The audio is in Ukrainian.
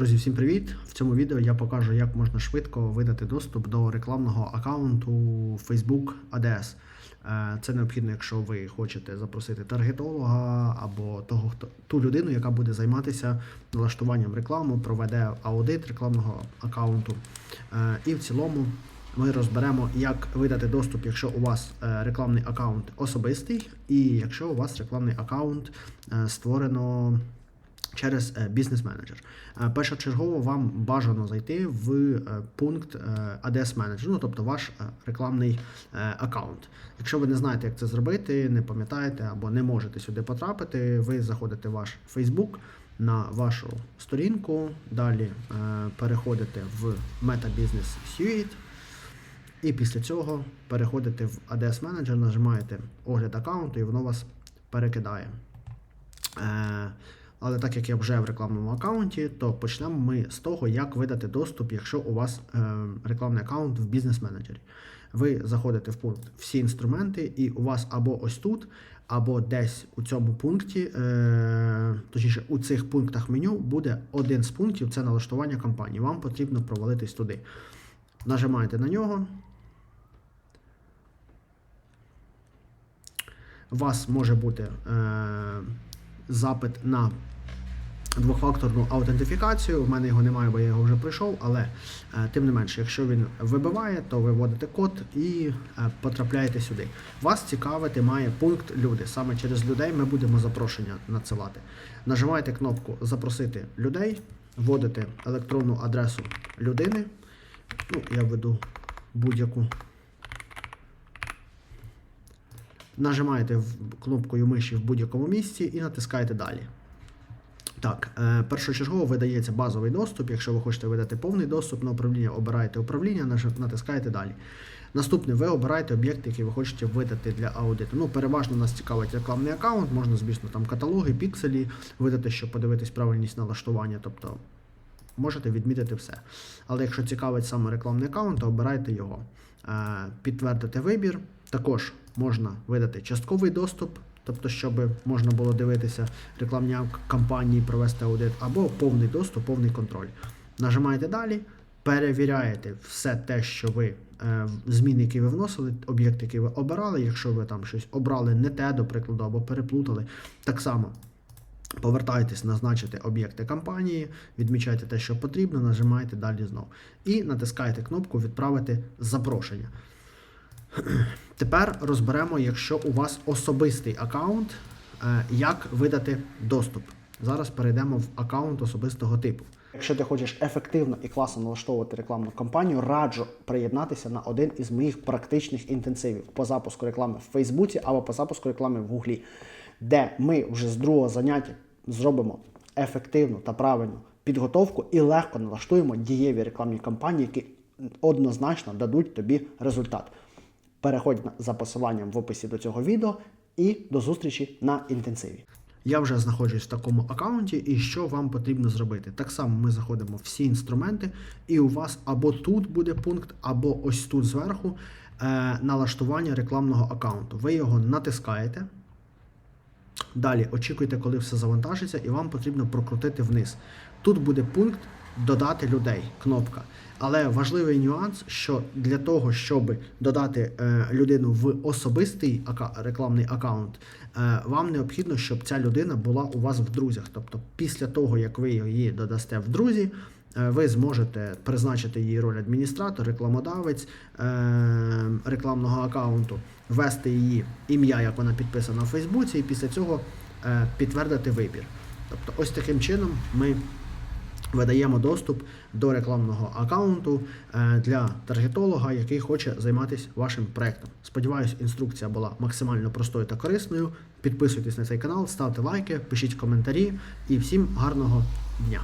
Друзі, всім привіт! В цьому відео я покажу, як можна швидко видати доступ до рекламного аккаунту Facebook ADS. Е, Це необхідно, якщо ви хочете запросити таргетолога або того, хто ту людину, яка буде займатися налаштуванням реклами, проведе аудит рекламного аккаунту. Е, І в цілому ми розберемо, як видати доступ, якщо у вас е, рекламний аккаунт особистий, і якщо у вас рекламний аккаунт створено через е, бізнес-менеджер. Е, Першочергово вам бажано зайти в е, пункт ADS Manager, ну тобто ваш рекламний аккаунт. Якщо ви не знаєте, як це зробити, не пам'ятаєте або не можете сюди потрапити, ви заходите в ваш Facebook на вашу сторінку, далі переходите в Meta Business Suite. І після цього переходите в ADS Manager, нажимаєте огляд аккаунту і воно вас перекидає. Але так як я вже в рекламному аккаунті, то почнемо ми з того, як видати доступ, якщо у вас е, рекламний аккаунт в бізнес-менеджері. Ви заходите в пункт Всі інструменти, і у вас або ось тут, або десь у цьому пункті, е, точніше, у цих пунктах меню буде один з пунктів це налаштування кампанії. Вам потрібно провалитись туди. Нажимаєте на нього. Вас може бути е, запит на двохфакторну аутентифікацію. У мене його немає, бо я його вже пройшов, але е, тим не менше, якщо він вибиває, то ви вводите код і е, потрапляєте сюди. Вас цікавити має пункт люди. Саме через людей ми будемо запрошення надсилати. Нажимаєте кнопку Запросити людей, вводите електронну адресу людини. Ну, я введу будь-яку. Нажимаєте кнопкою миші в будь-якому місці і натискаєте далі. Так, е, першочергово видається базовий доступ. Якщо ви хочете видати повний доступ на управління, обираєте управління, натискаєте далі. Наступне, ви обираєте об'єкт, який ви хочете видати для аудиту. Ну, переважно нас цікавить рекламний аккаунт, можна, звісно, там каталоги, пікселі видати, щоб подивитись правильність налаштування. Тобто можете відмітити все. Але якщо цікавить саме рекламний аккаунт, то обирайте його. Е, Підтвердити вибір. Також можна видати частковий доступ, тобто, щоб можна було дивитися рекламні кампанії, провести аудит, або повний доступ, повний контроль. Нажимаєте далі, перевіряєте все те, що ви е, зміни, які ви вносили, об'єкт, який ви обирали. Якщо ви там щось обрали не те, до прикладу, або переплутали, так само Повертайтесь, назначите об'єкти кампанії, відмічайте те, що потрібно, нажимаєте далі знову. І натискаєте кнопку Відправити запрошення. Тепер розберемо, якщо у вас особистий аккаунт, е, як видати доступ. Зараз перейдемо в аккаунт особистого типу. Якщо ти хочеш ефективно і класно налаштовувати рекламну кампанію, раджу приєднатися на один із моїх практичних інтенсивів по запуску реклами в Фейсбуці або по запуску реклами в Гуглі, де ми вже з другого заняття зробимо ефективну та правильну підготовку і легко налаштуємо дієві рекламні кампанії, які однозначно дадуть тобі результат. Переходь за посиланням в описі до цього відео і до зустрічі на інтенсиві. Я вже знаходжусь в такому аккаунті, і що вам потрібно зробити? Так само ми заходимо в всі інструменти, і у вас або тут буде пункт, або ось тут зверху е, налаштування рекламного аккаунту. Ви його натискаєте. Далі очікуйте, коли все завантажиться, і вам потрібно прокрутити вниз. Тут буде пункт додати людей, кнопка. Але важливий нюанс, що для того, щоб додати е, людину в особистий рекламний аккаунт, е, вам необхідно, щоб ця людина була у вас в друзях. Тобто, після того, як ви її додасте в друзі, е, ви зможете призначити її роль адміністратор, рекламодавець рекламного аккаунту, ввести її ім'я, як вона підписана в Фейсбуці, і після цього підтвердити вибір. Тобто, ось таким чином ми видаємо доступ до рекламного аккаунту е, для таргетолога, який хоче займатися вашим проектом. Сподіваюсь, інструкція була максимально простою та корисною. Підписуйтесь на цей канал, ставте лайки, пишіть коментарі і всім гарного дня.